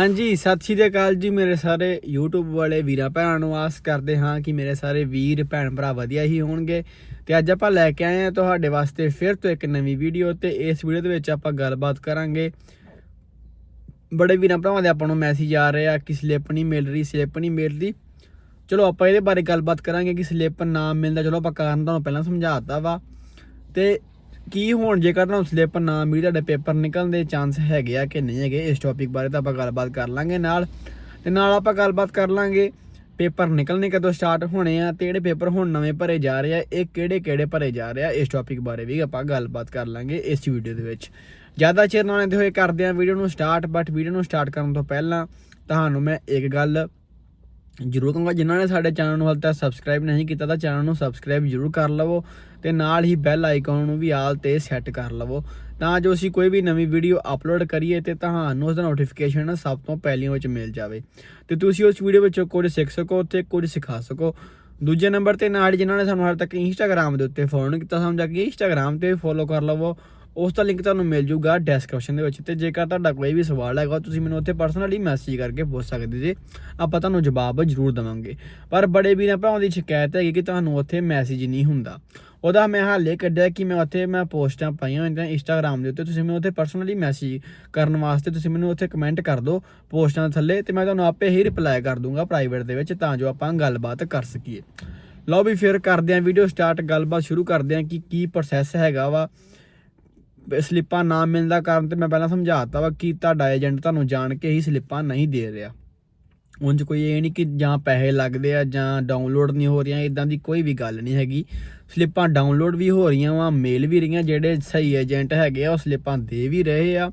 ਹਾਂਜੀ, ਸਤਿ ਸ਼੍ਰੀ ਅਕਾਲ ਜੀ ਮੇਰੇ ਸਾਰੇ YouTube ਵਾਲੇ ਵੀਰਾਂ ਭੈਣਾਂ ਨੂੰ। ਆਸ ਕਰਦੇ ਹਾਂ ਕਿ ਮੇਰੇ ਸਾਰੇ ਵੀਰ, ਭੈਣ ਭਰਾ ਵਧੀਆ ਹੀ ਹੋਣਗੇ। ਤੇ ਅੱਜ ਆਪਾਂ ਲੈ ਕੇ ਆਏ ਹਾਂ ਤੁਹਾਡੇ ਵਾਸਤੇ ਫਿਰ ਤੋਂ ਇੱਕ ਨਵੀਂ ਵੀਡੀਓ ਤੇ ਇਸ ਵੀਡੀਓ ਦੇ ਵਿੱਚ ਆਪਾਂ ਗੱਲਬਾਤ ਕਰਾਂਗੇ। ਬੜੇ ਵੀਰਾਂ ਭਰਾਵਾਂ ਦੇ ਆਪਾਂ ਨੂੰ ਮੈਸੇਜ ਆ ਰਹੇ ਆ ਕਿ ਸਲਿੱਪ ਨਹੀਂ ਮਿਲ ਰਹੀ ਸਲਿੱਪ ਨਹੀਂ ਮਿਲਦੀ ਚਲੋ ਆਪਾਂ ਇਹਦੇ ਬਾਰੇ ਗੱਲਬਾਤ ਕਰਾਂਗੇ ਕਿ ਸਲਿੱਪ ਨਾ ਮਿਲਦਾ। ਚਲੋ ਆਪਾਂ ਕਾਰਨ ਤੁਹਾਨੂੰ ਪਹਿਲਾਂ ਸਮਝਾਤਾ ਵਾ। ਤੇ ਕੀ ਹੋਣ ਜੇਕਰ ਤੁਹਾਨੂੰ ਸਲਿੱਪ ਨਾ ਮਿਲੀ ਤੁਹਾਡੇ ਪੇਪਰ ਨਿਕਲਣ ਦੇ ਚਾਂਸ ਹੈਗੇ ਆ ਕਿ ਨਹੀਂ ਹੈਗੇ, ਇਸ ਟੌਪਿਕ ਬਾਰੇ ਤਾਂ ਆਪਾਂ ਗੱਲਬਾਤ ਕਰ ਲਾਂਗੇ ਨਾਲ। ਤੇ ਨਾਲ ਆਪਾਂ ਗੱਲਬਾਤ ਕਰ ਲਾਂਗੇ ਪੇਪਰ ਨਿਕਲਣੇ ਕਦੋਂ ਸਟਾਰਟ ਹੋਣੇ ਆ ਤੇ ਜਿਹੜੇ ਪੇਪਰ ਹੁਣ ਨਵੇਂ ਭਰੇ ਜਾ ਰਹੇ ਆ, ਇਹ ਕਿਹੜੇ ਕਿਹੜੇ ਭਰੇ ਜਾ ਰਹੇ ਆ, ਇਸ ਟੌਪਿਕ ਬਾਰੇ ਵੀ ਆਪਾਂ ਗੱਲਬਾਤ ਕਰ ਲਾਂਗੇ ਇਸ ਵੀਡੀਓ ਦੇ ਵਿੱਚ। ਜ਼ਿਆਦਾ ਚਿਰ ਨਾ ਲੈਂਦੇ ਹੋਏ ਕਰਦੇ ਆ ਵੀਡੀਓ ਨੂੰ ਸਟਾਰਟ ਬਟ ਵੀਡੀਓ ਨੂੰ ਸਟਾਰਟ ਕਰਨ ਤੋਂ ਪਹਿਲਾਂ ਤੁਹਾਨੂੰ ਮੈਂ ਇੱਕ ਗੱਲ ਜਰੂਰ ਕਹੂੰਗਾ, ਜਿਨ੍ਹਾਂ ਨੇ ਸਾਡੇ ਚੈਨਲ ਨੂੰ ਹਾਲੇ ਤੱਕ ਸਬਸਕ੍ਰਾਈਬ ਨਹੀਂ ਕੀਤਾ ਤਾਂ ਚੈਨਲ ਨੂੰ ਸਬਸਕ੍ਰਾਈਬ ਜਰੂਰ ਕਰ ਲਵੋ ਤੇ ਨਾਲ ਹੀ ਬੈਲ ਆਈਕਨ ਨੂੰ ਵੀ ਆਲ ਤੇ ਸੈੱਟ ਕਰ ਲਵੋ। ਤਾਂ ਜੋ ਅਸੀਂ ਕੋਈ ਵੀ ਨਵੀਂ ਵੀਡੀਓ ਅਪਲੋਡ ਕਰੀਏ ਤੇ ਤੁਹਾਨੂੰ ਉਸ ਦਾ ਨੋਟੀਫਿਕੇਸ਼ਨ ਸਭ ਤੋਂ ਪਹਿਲੀਆਂ ਵਿੱਚ ਮਿਲ ਜਾਵੇ। ਤੇ ਤੁਸੀਂ ਉਸ ਵੀਡੀਓ ਵਿੱਚੋਂ ਕੁਝ ਸਿੱਖ ਸਕੋ ਤੇ ਕੁਝ ਸਿਖਾ ਸਕੋ। ਦੂਜੇ ਨੰਬਰ ਤੇ ਨਾਲ ਜਿਨ੍ਹਾਂ ਨੇ ਸਾਨੂੰ ਹਾਲੇ ਤੱਕ ਇੰਸਟਾਗ੍ਰam ਦੇ ਉੱਤੇ ਫੋਲੋ ਨਹੀਂ ਕੀਤਾ, ਸਮਝਾ ਕੇ ਇੰਸਟਾਗ੍ਰam ਤੇ ਵੀ ਫੋਲੋ ਕਰ ਲਵੋ। ਉਸ ਦਾ ਲਿੰਕ ਤੁਹਾਨੂੰ ਮਿਲ ਜੂਗਾ ਡਿਸਕ੍ਰਿਪਸ਼ਨ ਦੇ ਵਿੱਚ ਤੇ ਜੇਕਰ ਤੁਹਾਡਾ ਕੋਈ ਵੀ ਸਵਾਲ ਹੈਗਾ, ਤੁਸੀਂ ਮੈਨੂੰ ਉੱਥੇ ਪਰਸਨਲੀ ਮੈਸੇਜ ਕਰਕੇ ਪੁੱਛ ਸਕਦੇ ਜੇ। ਆਪਾਂ ਤੁਹਾਨੂੰ ਜਵਾਬ ਜ਼ਰੂਰ ਦਵਾਂਗੇ। ਪਰ ਬੜੇ ਵੀਰਾਂ ਭਰਾਵਾਂ ਦੀ ਸ਼ਿਕਾਇਤ ਹੈਗੀ ਕਿ ਤੁਹਾਨੂੰ ਉੱਥੇ ਮੈਸੇਜ ਨਹੀਂ ਹੁੰਦਾ। ਉਹਦਾ ਮੈਂ ਹਾਲੇ ਕੱਢਿਆ ਕਿ ਮੈਂ ਉੱਥੇ ਮੈਂ ਪੋਸਟਾਂ ਪਾਈਆਂ ਹੋਈਆਂ ਇੰਸਟਾਗ੍ਰam ਦੇ ਉੱਤੇ। ਤੁਸੀਂ ਮੈਨੂੰ ਉੱਥੇ ਪਰਸਨਲੀ ਮੈਸੇਜ ਕਰਨ ਵਾਸਤੇ ਤੁਸੀਂ ਮੈਨੂੰ ਉੱਥੇ ਕਮੈਂਟ ਕਰ ਦਿਓ ਪੋਸਟਾਂ ਦੇ ਥੱਲੇ ਤੇ ਮੈਂ ਤੁਹਾਨੂੰ ਆਪੇ ਹੀ ਰਿਪਲਾਈ ਕਰ ਦੂੰਗਾ ਪ੍ਰਾਈਵੇਟ ਦੇ ਵਿੱਚ ਤਾਂ ਜੋ ਆਪਾਂ ਗੱਲਬਾਤ ਕਰ ਸਕੀਏ। ਲਓ ਵੀ ਫਿਰ ਕਰਦੇ ਆਂ ਵੀਡੀਓ ਸਟਾਰਟ ਗੱਲਬਾਤ ਸ਼ੁਰੂ ਕਰਦੇ ਆਂ ਕਿ ਕੀ ਪ੍ਰੋਸੈਸ ਹੈਗਾ ਵਾ। ਸਲਿੱਪਾਂ ਨਾ ਮਿਲਣ ਦਾ ਕਾਰਨ ਤੇ ਮੈਂ ਪਹਿਲਾਂ ਸਮਝਾਤਾ ਵਾ ਕਿ ਤੁਹਾਡਾ ਏਜੰਟ ਤੁਹਾਨੂੰ ਜਾਣ ਕੇ ਹੀ ਸਲਿੱਪਾਂ ਨਹੀਂ ਦੇ ਰਿਹਾ। ਉਂਝ ਕੋਈ ਇਹ ਨਹੀਂ ਕਿ ਜਾਂ ਪੈਸੇ ਲੱਗਦੇ ਆ ਜਾਂ ਡਾਊਨਲੋਡ ਨਹੀਂ ਹੋ ਰਹੀਆਂ ਇਦਾਂ ਦੀ ਕੋਈ ਵੀ ਗੱਲ ਨਹੀਂ ਹੈਗੀ। ਸਲਿੱਪਾਂ ਡਾਊਨਲੋਡ ਵੀ ਹੋ ਰਹੀਆਂ ਵਾ ਮੇਲ ਵੀ ਰਹੀਆਂ, ਜਿਹੜੇ ਸਹੀ ਏਜੰਟ ਹੈਗੇ ਆ, ਉਹ ਸਲਿੱਪਾਂ ਦੇ ਵੀ ਰਹੇ ਆ।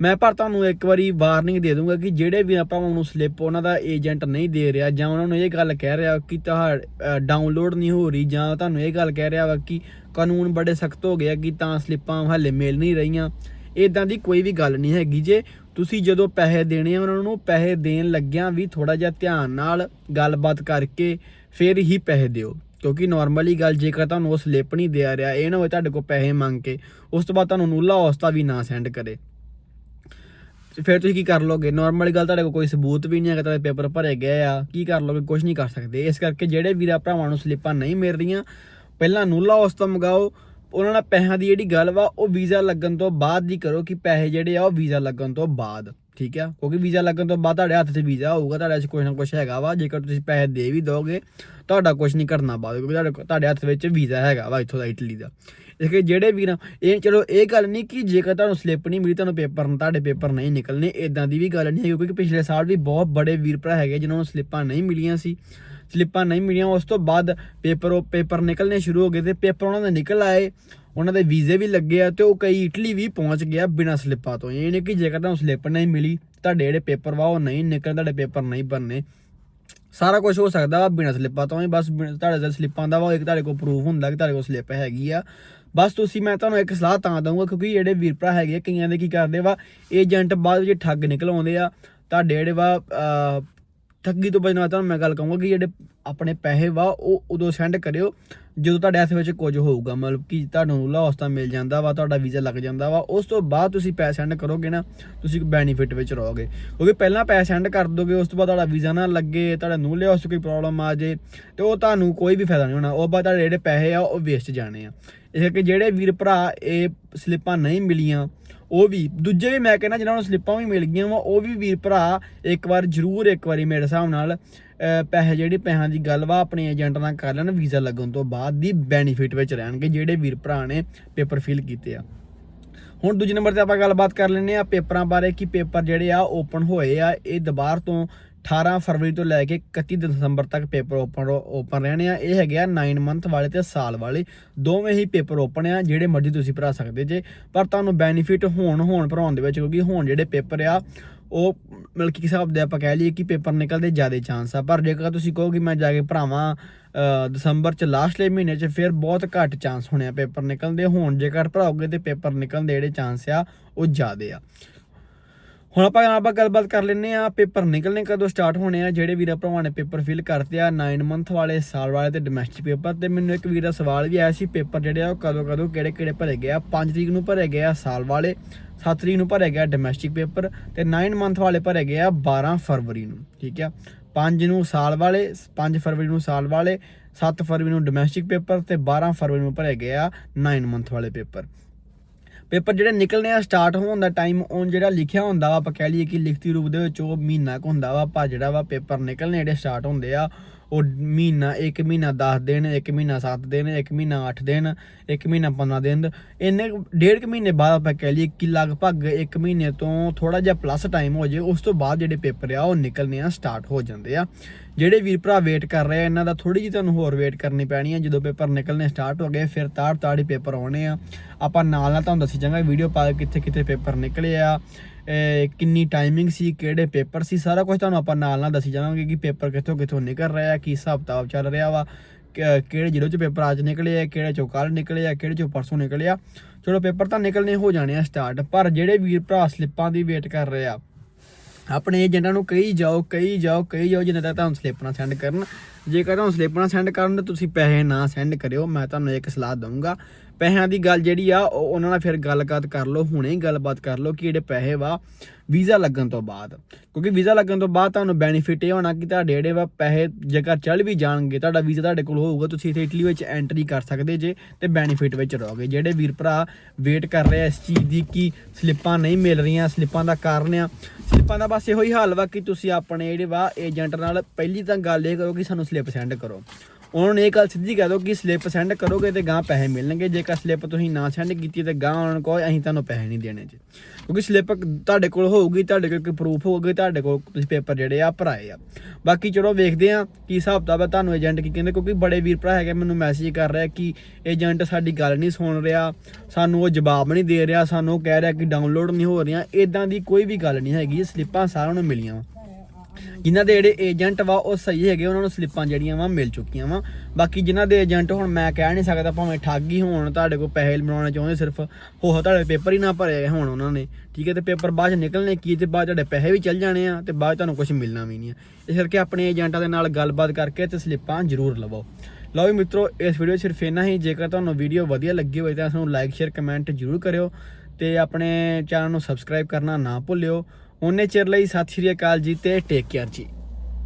ਮੈਂ ਪਰ ਤੁਹਾਨੂੰ ਇੱਕ ਵਾਰੀ ਵਾਰਨਿੰਗ ਦੇ ਦੂੰਗਾ ਕਿ ਜਿਹੜੇ ਵੀ ਆਪਾਂ ਨੂੰ ਸਲਿੱਪ ਉਹਨਾਂ ਦਾ ਏਜੰਟ ਨਹੀਂ ਦੇ ਰਿਹਾ, ਜਾਂ ਉਹਨਾਂ ਨੂੰ ਇਹ ਗੱਲ ਕਹਿ ਰਿਹਾ ਕਿ ਤੁਹਾਡਾ ਡਾਊਨਲੋਡ ਨਹੀਂ ਹੋ ਰਹੀ, ਜਾਂ ਤੁਹਾਨੂੰ ਇਹ ਗੱਲ ਕਹਿ ਰਿਹਾ ਵਾ ਕਿ ਕਾਨੂੰਨ ਬੜੇ ਸਖਤ ਹੋ ਗਏ ਆ ਕਿ ਤਾਂ ਸਲਿੱਪਾਂ ਹਲੇ ਮਿਲ ਨਹੀਂ ਰਹੀਆਂ। ਇਦਾਂ ਦੀ ਕੋਈ ਵੀ ਗੱਲ ਨਹੀਂ ਹੈਗੀ। ਜੇ ਤੁਸੀਂ ਜਦੋਂ ਪੈਸੇ ਦੇਣੇ ਆ, ਉਹਨਾਂ ਨੂੰ ਪੈਸੇ ਦੇਣ ਲੱਗਿਆਂ ਵੀ ਥੋੜਾ ਜਿਹਾ ਧਿਆਨ ਨਾਲ ਗੱਲਬਾਤ ਕਰਕੇ ਫਿਰ ਹੀ ਪੈਸੇ ਦਿਓ। ਕਿਉਂਕਿ ਨਾਰਮਲੀ ਗੱਲ ਜੇਕਰ ਤੁਹਾਨੂੰ ਉਹ ਸਲਿੱਪ ਨਹੀਂ ਦੇ ਰਿਹਾ, ਇਹ ਨਾ ਹੋਏ ਤੁਹਾਡੇ ਕੋਲ ਪੈਸੇ ਮੰਗ ਕੇ, ਉਸ ਤੋਂ ਬਾਅਦ ਤੁਹਾਨੂੰ ਨੂਲਾ ਹੌਸਤਾ ਵੀ ਨਾ ਸੈਂਡ ਕਰੇ। ਫਿਰ ਤੁਸੀਂ ਕੀ ਕਰ ਲੋਗੇ? ਨਾਰਮਲੀ ਗੱਲ ਤੁਹਾਡੇ ਕੋਲ ਕੋਈ ਸਬੂਤ ਵੀ ਨਹੀਂ ਹੈਗਾ, ਤੁਹਾਡੇ ਪੇਪਰ ਭਰੇ ਗਏ ਆ। ਕੀ ਕਰ ਲੋਗੇ? ਕੁਝ ਨਹੀਂ ਕਰ ਸਕਦੇ। ਇਸ ਕਰਕੇ ਜਿਹੜੇ ਵੀਰਾ ਭਰਾਵਾਂ ਨੂੰ ਸਲਿੱਪਾਂ ਨਹੀਂ ਮਿਲ ਰਹੀਆਂ, ਪਹਿਲਾਂ ਨੂਲਾ ਤੋਂ ਮੰਗਾਓ। ਉਹਨਾਂ ਨਾਲ ਪੈਸਿਆਂ ਦੀ ਜਿਹੜੀ ਗੱਲ ਵਾ, ਉਹ ਵੀਜ਼ਾ ਲੱਗਣ ਤੋਂ ਬਾਅਦ ਦੀ ਕਰੋ, ਕਿ ਪੈਸੇ ਜਿਹੜੇ ਆ ਉਹ ਵੀਜ਼ਾ ਲੱਗਣ ਤੋਂ ਬਾਅਦ। ਠੀਕ ਆ? ਕਿਉਂਕਿ ਵੀਜ਼ਾ ਲੱਗਣ ਤੋਂ ਬਾਅਦ ਤੁਹਾਡੇ ਹੱਥ 'ਚ ਵੀਜ਼ਾ ਹੋਊਗਾ, ਤੁਹਾਡੇ 'ਚ ਕੁਝ ਨਾ ਕੁਝ ਹੈਗਾ ਵਾ, ਜੇਕਰ ਤੁਸੀਂ ਪੈਸੇ ਦੇ ਵੀ ਦੋਗੇ, ਤੁਹਾਡਾ ਕੁਝ ਨਹੀਂ ਕਰਨਾ ਬਾਅਦ ਕਿਉਂਕਿ ਤੁਹਾਡੇ ਤੁਹਾਡੇ ਹੱਥ ਵਿੱਚ ਵੀਜ਼ਾ ਹੈਗਾ ਵਾ ਇੱਥੋਂ ਦਾ ਇਟਲੀ ਦਾ। ਇਸ ਕਰਕੇ ਜਿਹੜੇ ਵੀਰਾਂ, ਇਹ ਚਲੋ ਇਹ ਗੱਲ ਨਹੀਂ ਕਿ ਜੇਕਰ ਤੁਹਾਨੂੰ ਸਲਿੱਪ ਨਹੀਂ ਮਿਲੀ, ਤੁਹਾਨੂੰ ਪੇਪਰ ਤੁਹਾਡੇ ਪੇਪਰ ਨਹੀਂ ਨਿਕਲਨੇ ਇਦਾਂ ਦੀ ਵੀ ਗੱਲ ਨਹੀਂ ਹੈ ਕਿਉਂਕਿ ਪਿਛਲੇ ਸਾਲ ਵੀ ਬਹੁਤ ਬੜੇ ਵੀਰ ਭਰਾ ਹੈਗੇ ਜਿਨ੍ਹਾਂ ਨੂੰ ਸਲਿੱਪਾਂ ਨਹੀਂ ਮਿਲੀਆਂ ਸੀ। ਸਲਿੱਪਾਂ ਨਹੀਂ ਮਿਲੀਆਂ। ਉਸ ਤੋਂ ਬਾਅਦ ਪੇਪਰ ਉਹ ਪੇਪਰ ਨਿਕਲਨੇ ਸ਼ੁਰੂ ਹੋ ਗਏ ਤੇ ਪੇਪਰ ਉਹਨਾਂ ਦੇ ਨਿਕਲ ਆਏ। ਉਹਨਾਂ ਦੇ ਵੀਜ਼ੇ ਵੀ ਲੱਗੇ ਆ ਤੇ ਉਹ ਕਈ ਇਟਲੀ ਵੀ ਪਹੁੰਚ ਗਿਆ ਬਿਨਾਂ ਸਲਿੱਪਾਂ ਤੋਂ। ਇਹ ਨਹੀਂ ਕਿ ਜੇਕਰ ਤੁਹਾਨੂੰ ਸਲਿੱਪ ਨਹੀਂ ਮਿਲੀ, ਤੁਹਾਡੇ ਜਿਹੜੇ ਪੇਪਰ ਵਾ ਉਹ ਨਹੀਂ ਨਿਕਲ ਤੁਹਾਡੇ ਪੇਪਰ ਨਹੀਂ ਬਣਨੇ। ਸਾਰਾ ਕੁਝ ਹੋ ਸਕਦਾ ਵਾ ਬਿਨਾਂ ਸਲਿੱਪਾਂ ਤੋਂ ਹੀ, ਬਸ ਤੁਹਾਡੇ ਦੇ ਸਲਿੱਪਾਂ ਦਾ ਵਾ, ਇੱਕ ਤੁਹਾਡੇ ਕੋਲ ਪ੍ਰੂਫ ਹੁੰਦਾ ਕਿ ਤੁਹਾਡੇ ਕੋਲ ਸਲਿੱਪ ਹੈਗੀ ਆ। ਬਸ ਤੁਸੀਂ, ਮੈਂ ਤੁਹਾਨੂੰ ਇੱਕ ਸਲਾਹ ਤਾਂ ਦਊਂਗਾ, ਕਿਉਂਕਿ ਜਿਹੜੇ ਵੀਰ ਭਰਾ ਹੈਗੇ ਕਈਆਂ ਦੇ ਕੀ ਕਰਦੇ ਵਾ, ਏਜੰਟ ਬਾਅਦ ਵਿੱਚ ਠੱਗ ਨਿਕਲ ਆਉਂਦੇ ਆ। ਤੁਹਾਡੇ ਜਿਹੜੇ ਵਾ ਠੱਗੀ ਤੋਂ ਬਚਣਾ ਤੁਹਾਨੂੰ ਮੈਂ ਗੱਲ ਕਹੂੰਗਾ ਕਿ ਜਿਹੜੇ ਆਪਣੇ ਪੈਸੇ ਵਾ, ਉਹ ਉਦੋਂ ਸੈਂਡ ਕਰਿਓ। ਜਦੋਂ ਤੁਹਾਡੇ ਹੱਥ ਵਿੱਚ ਕੁਝ ਹੋਊਗਾ, ਮਤਲਬ ਕਿ ਤੁਹਾਨੂੰ ਲਾਹੌਸਤਾ ਮਿਲ ਜਾਂਦਾ ਵਾ, ਤੁਹਾਡਾ ਵੀਜ਼ਾ ਲੱਗ ਜਾਂਦਾ ਵਾ, ਉਸ ਤੋਂ ਬਾਅਦ ਤੁਸੀਂ ਪੈਸੇ ਸੈਂਡ ਕਰੋਗੇ ਨਾ, ਤੁਸੀਂ ਬੈਨੀਫਿਟ ਵਿੱਚ ਰਹੋਗੇ। ਕਿਉਂਕਿ ਪਹਿਲਾਂ ਪੈਸੇ ਸੈਂਡ ਕਰ ਦੋਗੇ, ਉਸ ਤੋਂ ਬਾਅਦ ਤੁਹਾਡਾ ਵੀਜ਼ਾ ਨਾ ਲੱਗੇ, ਤੁਹਾਡਾ ਨੂੰ ਲਿਆ, ਉਸ ਕੋਈ ਪ੍ਰੋਬਲਮ ਆ ਜੇ, ਤੇ ਉਹ ਤੁਹਾਨੂੰ ਕੋਈ ਵੀ ਫਾਇਦਾ ਨਹੀਂ ਹੋਣਾ। ਉਹ ਬਾਅਦ ਤੁਹਾਡੇ ਜਿਹੜੇ ਪੈਸੇ ਆ, ਉਹ ਵੇਸਟ ਜਾਣੇ ਆ। ਇਸ ਕਰਕੇ ਜਿਹੜੇ ਵੀਰ ਭਰਾ ਇਹ ਸਲਿੱਪਾਂ ਨਹੀਂ ਮਿਲੀਆਂ ਉਹ ਵੀ, ਦੂਜੇ ਵੀ ਮੈਂ ਕਹਿੰਦਾ ਜਿਨ੍ਹਾਂ ਨੂੰ ਸਲਿੱਪਾਂ ਵੀ ਮਿਲ ਗਈਆਂ ਵਾ, ਉਹ ਵੀ ਵੀਰ ਭਰਾ, ਇੱਕ ਵਾਰ ਜ਼ਰੂਰ, ਇੱਕ ਵਾਰੀ ਮੇਰੇ ਹਿਸਾਬ ਨਾਲ ਪੈਸੇ ਜਿਹੜੀ ਪੈਸਿਆਂ ਦੀ ਗੱਲ ਵਾ, ਆਪਣੇ ਏਜੰਟ ਨਾਲ ਕਰ ਲੈਣ, ਵੀਜ਼ਾ ਲੱਗਣ ਤੋਂ ਬਾਅਦ ਦੀ ਬੈਨੀਫਿਟ ਵਿੱਚ ਰਹਿਣਗੇ ਜਿਹੜੇ ਵੀਰ ਭਰਾ ਨੇ ਪੇਪਰ ਫਿਲ ਕੀਤੇ ਆ। ਹੁਣ ਦੂਜੇ ਨੰਬਰ ਤੇ ਆਪਾਂ ਗੱਲਬਾਤ ਕਰ ਲੈਂਦੇ ਆ ਪੇਪਰਾਂ ਬਾਰੇ ਕਿ ਪੇਪਰ ਜਿਹੜੇ ਆ ਓਪਨ ਹੋਏ ਆ, ਇਹ ਦੁਬਾਰ ਤੋਂ 18 ਫਰਵਰੀ ਤੋਂ ਲੈ ਕੇ 31 ਦਸੰਬਰ ਤੱਕ ਪੇਪਰ ਓਪਨ ਓਪਨ ਰਹਿਣੇ ਆ। ਇਹ ਹੈਗੇ ਆ 9 ਮੰਥ ਵਾਲੇ ਤੇ ਸਾਲ ਵਾਲੇ। ਦੋਵੇਂ ਹੀ ਪੇਪਰ ਓਪਨ ਆ, ਜਿਹੜੇ ਮਰਜ਼ੀ ਤੁਸੀਂ ਭਰਾ ਸਕਦੇ ਜੇ। ਪਰ ਤੁਹਾਨੂੰ ਬੈਨੀਫਿਟ ਹੋਣ ਹੋਣ ਭਰਾਉਣ ਦੇ ਵਿੱਚ ਕਿਉਂਕਿ ਹੁਣ ਜਿਹੜੇ ਪੇਪਰ ਆ ਉਹ ਮਤਲਬ ਕਿ ਹਿਸਾਬ ਦੇ ਆਪਾਂ ਕਹਿ ਲਈਏ ਕਿ ਪੇਪਰ ਨਿਕਲਦੇ ਜ਼ਿਆਦਾ ਚਾਂਸ ਆ। ਪਰ ਜੇਕਰ ਤੁਸੀਂ ਕਹੋ ਕਿ ਮੈਂ ਜਾ ਕੇ ਭਰਾਵਾਂ ਦਸੰਬਰ ਚ ਲਾਸਟਲੇ ਮਹੀਨੇ ਚ ਫਿਰ ਬਹੁਤ ਘੱਟ ਚਾਂਸ ਹੋਣੇ ਆ ਪੇਪਰ ਨਿਕਲਦੇ। ਹੁਣ ਜੇਕਰ ਭਰਾਓਗੇ ਤੇ ਪੇਪਰ ਨਿਕਲਣ ਦੇ ਜਿਹੜੇ ਚਾਂਸ ਆ, ਉਹ ਜ਼ਿਆਦਾ ਆ। ਹੁਣ ਆਪਾਂ ਆਪਾਂ ਗੱਲਬਾਤ ਕਰ ਲੈਨੇ ਆ ਪੇਪਰ ਨਿਕਲਣੇ ਕਦੋਂ ਸਟਾਰਟ ਹੋਣੇ ਆ, ਜਿਹੜੇ ਵੀਰਾਂ ਭਰਾਵਾਂ ਨੇ ਪੇਪਰ ਫਿਲ ਕਰਤੇ ਆ 9 ਮੰਥ ਵਾਲੇ, ਸਾਲ ਵਾਲੇ ਤੇ ਡੋਮੈਸਟਿਕ ਪੇਪਰ ਤੇ ਮੈਨੂੰ ਇੱਕ ਵੀਰ ਦਾ ਸਵਾਲ ਵੀ ਆਇਆ ਸੀ, ਪੇਪਰ ਜਿਹੜੇ ਆ ਉਹ ਕਦੋਂ ਕਦੋਂ ਕਿਹੜੇ ਕਿਹੜੇ ਭਰੇ ਗਏ ਆ? 5 ਤਰੀਕ ਨੂੰ ਭਰੇ ਗਏ ਆ, ਸਾਲ ਵਾਲੇ। 7 ਤਰੀਕ ਨੂੰ ਭਰਿਆ ਗਿਆ ਡੋਮੈਸਟਿਕ ਪੇਪਰ ਤੇ 9 ਮੰਥ ਵਾਲੇ ਭਰੇ ਗਏ ਆ 12 ਫਰਵਰੀ ਨੂੰ, ਠੀਕ ਆ? 5 ਨੂੰ ਸਾਲ ਵਾਲੇ 5 ਫਰਵਰੀ ਨੂੰ ਸਾਲ ਵਾਲੇ 7 ਫਰਵਰੀ ਨੂੰ ਡੋਮੈਸਟਿਕ ਪੇਪਰ ਤੇ 12 ਫਰਵਰੀ ਨੂੰ ਭਰੇ ਗਏ ਆ 9 ਮੰਥ ਵਾਲੇ ਪੇਪਰ ਪੇਪਰ ਜਿਹੜੇ ਨਿਕਲਣੇ ਆ ਸਟਾਰਟ ਹੋਣ ਦਾ ਟਾਈਮ ਔਨ ਜਿਹੜਾ ਲਿਖਿਆ ਹੁੰਦਾ ਵਾ, ਆਪਾਂ ਕਹਿ ਲਈਏ ਕਿ ਲਿਖਤੀ ਰੂਪ ਦੇ ਵਿੱਚ ਉਹ ਮਹੀਨਾ ਕੁ ਹੁੰਦਾ ਵਾ ਪਰ ਜਿਹੜਾ ਵਾ ਪੇਪਰ ਨਿਕਲਣੇ ਜਿਹੜੇ ਸਟਾਰਟ ਹੁੰਦੇ ਆ ਉਹ ਮਹੀਨਾ 1 ਮਹੀਨਾ 10 ਦਿਨ 1 ਮਹੀਨਾ 7 ਦਿਨ 1 ਮਹੀਨਾ 8 ਦਿਨ 1 ਮਹੀਨਾ 15 ਦਿਨ। ਇੰਨੇ ਡੇਢ ਕੁ ਮਹੀਨੇ ਬਾਅਦ ਆਪਾਂ ਕਹਿ ਲਈਏ ਕਿ ਲਗਭਗ 1 ਮਹੀਨੇ ਤੋਂ ਥੋੜਾ ਜਿਹਾ ਪਲੱਸ ਟਾਈਮ ਹੋ ਜੇ ਉਸ ਤੋਂ ਬਾਅਦ ਜਿਹੜੇ ਪੇਪਰ ਆ ਉਹ ਨਿਕਲਣੇ ਆ ਸਟਾਰਟ ਹੋ ਜਾਂਦੇ ਆ। ਜਿਹੜੇ ਵੀਰ ਭਰਾ ਵੇਟ ਕਰ ਰਹੇ ਆ, ਇਹਨਾਂ ਦਾ ਥੋੜੀ ਜਿਹੀ ਤੁਹਾਨੂੰ ਹੋਰ ਵੇਟ ਕਰਨੀ ਪੈਣੀ ਆ। ਜਦੋਂ ਪੇਪਰ ਨਿਕਲਣੇ ਸਟਾਰਟ ਹੋ ਗਏ, ਫਿਰ ਤਾੜ ਤਾੜ ਹੀ ਪੇਪਰ ਆਉਣੇ ਆ। ਆਪਾਂ ਨਾਲ ਨਾਲ ਤੁਹਾਨੂੰ ਦੱਸੀ ਜਾਵਾਂਗੇ ਵੀਡੀਓ ਪਾ ਕਿੱਥੇ ਕਿੱਥੇ ਪੇਪਰ ਨਿਕਲੇ ਆ ਕਿੰਨੀ ਟਾਈਮਿੰਗ ਸੀ, ਕਿਹੜੇ ਪੇਪਰ ਸੀ, ਸਾਰਾ ਕੁਝ ਤੁਹਾਨੂੰ ਆਪਾਂ ਨਾਲ ਨਾਲ ਦੱਸੀ ਜਾਵਾਂਗੇ ਕਿ ਪੇਪਰ ਕਿੱਥੋਂ ਕਿੱਥੋਂ ਨਿਕਲ ਰਿਹਾ, ਕੀ ਹਿਸਾਬ ਕਿਤਾਬ ਚੱਲ ਰਿਹਾ ਵਾ ਕਿਹੜੇ ਜ਼ਿਲ੍ਹੇ 'ਚੋਂ ਪੇਪਰ ਅੱਜ ਨਿਕਲੇ ਆ, ਕਿਹੜੇ ਚੋਂ ਕੱਲ ਨਿਕਲੇ ਆ, ਕਿਹੜੇ ਚੋਂ ਪਰਸੋਂ ਨਿਕਲੇ ਆ। ਚਲੋ ਪੇਪਰ ਤਾਂ ਨਿਕਲਨੇ ਹੋ ਜਾਣੇ ਆ ਸਟਾਰਟ ਪਰ ਜਿਹੜੇ ਵੀਰ ਭਰਾ ਸਲਿੱਪਾਂ ਦੀ ਵੇਟ ਕਰ ਰਹੇ ਆ ਆਪਣੇ ਏਜੰਟਾਂ ਨੂੰ ਕਹੀ ਜਾਓ ਕਹੀ ਜਾਓ ਕਹੀ ਜਾਓ, ਜਿੰਨਾ ਤੱਕ ਤੁਹਾਨੂੰ ਸਲਿੱਪ ਨਾ ਸੈਂਡ ਕਰਨ ਜੇਕਰ ਤੁਹਾਨੂੰ ਸਲਿੱਪ ਨਾ ਸੈਂਡ ਕਰਨ ਤਾਂ ਤੁਸੀਂ ਪੈਸੇ ਨਾ ਸੈਂਡ ਕਰਿਓ, ਮੈਂ ਤੁਹਾਨੂੰ ਇੱਕ ਸਲਾਹ ਦਊਂਗਾ। ਪੈਸਿਆਂ ਦੀ ਗੱਲ ਜਿਹੜੀ ਆ, ਉਹ ਉਹਨਾਂ ਨਾਲ ਫਿਰ ਗੱਲਬਾਤ ਕਰ ਲਓ, ਹੁਣੇ ਹੀ ਗੱਲਬਾਤ ਕਰ ਲਓ ਕਿ ਜਿਹੜੇ ਪੈਸੇ ਵਾ, ਵੀਜ਼ਾ ਲੱਗਣ ਤੋਂ ਬਾਅਦ। ਕਿਉਂਕਿ ਵੀਜ਼ਾ ਲੱਗਣ ਤੋਂ ਬਾਅਦ ਤੁਹਾਨੂੰ ਬੈਨੀਫਿਟ ਇਹ ਹੋਣਾ ਕਿ ਤੁਹਾਡੇ ਜਿਹੜੇ ਵਾ ਪੈਸੇ ਜੇਕਰ ਚੱਲ ਵੀ ਜਾਣਗੇ, ਤੁਹਾਡਾ ਵੀਜ਼ਾ ਤੁਹਾਡੇ ਕੋਲ ਹੋਊਗਾ, ਤੁਸੀਂ ਇੱਥੇ ਇਟਲੀ ਵਿੱਚ ਐਂਟਰੀ ਕਰ ਸਕਦੇ ਜੇ ਤੇ ਬੈਨੀਫਿਟ ਵਿੱਚ ਰਹੋਗੇ। ਜਿਹੜੇ ਵੀਰ ਭਰਾ ਵੇਟ ਕਰ ਰਹੇ ਆ ਇਸ ਚੀਜ਼ ਦੀ ਕਿ ਸਲਿੱਪਾਂ ਨਹੀਂ ਮਿਲ ਰਹੀਆਂ ਸਲਿੱਪਾਂ ਦਾ ਕਾਰਨ ਆ। ਸਲਿੱਪਾਂ ਦਾ ਬਸ ਇਹੋ ਹੀ ਹਾਲ ਵਾ ਕਿ ਤੁਸੀਂ ਆਪਣੇ ਜਿਹੜੇ ਵਾ ਏਜੰਟ ਨਾਲ ਪਹਿਲੀ ਤਾਂ ਗੱਲ ਇਹ ਕਰੋ ਕਿ ਸਾਨੂੰ ਸਲਿੱਪ ਸੈਂਡ ਕਰੋ। ਉਹਨਾਂ ਨੂੰ ਇਹ ਗੱਲ ਸਿੱਧੀ ਕਹਿ ਦਿਓ ਕਿ ਸਲਿੱਪ ਸੈਂਡ ਕਰੋਗੇ ਤੇ ਗਾਂ ਪੈਸੇ ਮਿਲਣਗੇ। ਜੇਕਰ ਸਲਿੱਪ ਤੁਸੀਂ ਨਾ ਸੈਂਡ ਕੀਤੀ ਤੇ ਗਾਂ ਉਹਨਾਂ ਨੂੰ ਕਹੋ, ਅਸੀਂ ਤੁਹਾਨੂੰ ਪੈਸੇ ਨਹੀਂ ਦੇਣੇ ਜੀ। ਕਿਉਂਕਿ ਸਲਿੱਪ ਤੁਹਾਡੇ ਕੋਲ ਹੋਊਗੀ, ਤੁਹਾਡੇ ਕੋਲ ਕੋਈ ਪ੍ਰੂਫ ਹੋਊਗੀ, ਤੁਹਾਡੇ ਕੋਲ ਤੁਸੀਂ ਪੇਪਰ ਜਿਹੜੇ ਆ, ਭਰਾਏ ਆ। ਬਾਕੀ ਚਲੋ ਵੇਖਦੇ ਆ ਕੀ ਹਿਸਾਬ ਕਿਤਾਬ ਹੈ ਤੁਹਾਨੂੰ ਏਜੰਟ ਕੀ ਕਹਿੰਦੇ, ਕਿਉਂਕਿ ਬੜੇ ਵੀਰ ਭਰਾ ਹੈਗੇ ਮੈਨੂੰ ਮੈਸੇਜ ਕਰ ਰਿਹਾ ਕਿ ਏਜੰਟ ਸਾਡੀ ਗੱਲ ਨਹੀਂ ਸੁਣ ਰਿਹਾ, ਸਾਨੂੰ ਉਹ ਜਵਾਬ ਨਹੀਂ ਦੇ ਰਿਹਾ, ਸਾਨੂੰ ਉਹ ਕਹਿ ਰਿਹਾ ਕਿ ਡਾਊਨਲੋਡ ਨਹੀਂ ਹੋ ਰਿਹਾ ਇਦਾਂ ਦੀ ਕੋਈ ਵੀ ਗੱਲ ਨਹੀਂ ਹੈਗੀ ਸਲਿੱਪਾਂ ਸਾਰਿਆਂ ਨੂੰ ਮਿਲੀਆਂ ਵਾ। ਜਿਨ੍ਹਾਂ ਦੇ ਜਿਹੜੇ ਏਜੰਟ ਵਾ, ਉਹ ਸਹੀ ਹੈਗੇ, ਉਹਨਾਂ ਨੂੰ ਸਲਿੱਪਾਂ ਜਿਹੜੀਆਂ ਵਾ, ਮਿਲ ਚੁੱਕੀਆਂ ਵਾ। ਬਾਕੀ ਜਿਨ੍ਹਾਂ ਦੇ ਏਜੰਟ ਹੁਣ ਮੈਂ ਕਹਿ ਨਹੀਂ ਸਕਦਾ, ਭਾਵੇਂ ਠੱਗ ਹੀ ਹੋਣ, ਤੁਹਾਡੇ ਕੋਲ ਪੈਸੇ ਬਣਾਉਣੇ ਚਾਹੁੰਦੇ ਸਿਰਫ, ਉਹ ਤੁਹਾਡੇ ਪੇਪਰ ਹੀ ਨਾ ਭਰੇ ਹੋਣ ਉਹਨਾਂ ਨੇ। ਠੀਕ ਹੈ, ਤੇ ਪੇਪਰ ਬਾਅਦ ਚ ਨਿਕਲਣੇ ਕੀ, ਤੇ ਬਾਅਦ ਤੁਹਾਡੇ ਪੈਸੇ ਵੀ ਚੱਲ ਜਾਣੇ ਆ, ਤੇ ਬਾਅਦ 'ਚ ਤੁਹਾਨੂੰ ਕੁਝ ਮਿਲਣਾ ਵੀ ਨਹੀਂ ਆ। ਇਸ ਕਰਕੇ ਆਪਣੇ ਏਜੰਟਾਂ ਦੇ ਨਾਲ ਗੱਲਬਾਤ ਕਰਕੇ ਤੇ ਸਲਿੱਪਾਂ ਜ਼ਰੂਰ ਲਵੋ। ਲਓ ਵੀ ਮਿੱਤਰੋ, ਇਸ ਵੀਡੀਓ ਸਿਰਫ ਇੰਨਾ ਹੀ। ਜੇਕਰ ਤੁਹਾਨੂੰ ਵੀਡੀਓ ਵਧੀਆ ਲੱਗੀ ਹੋਵੇ ਤਾਂ ਸਾਨੂੰ ਲਾਈਕ ਸ਼ੇਅਰ ਕਮੈਂਟ ਜ਼ਰੂਰ ਕਰਿਓ। ਤੇ ਆਪਣੇ ਚੈਨਲ ਨੂੰ ਸਬਸਕ੍ਰਾਈਬ ਕਰਨਾ ਨਾ ਭੁੱਲਿਓ। ਉਹਨੇ ਚਿਰ ਲਈ ਸਤਿ ਸ਼੍ਰੀ ਅਕਾਲ ਜੀ ਤੇ ਟੇਕ ਕੇਅਰ ਜੀ।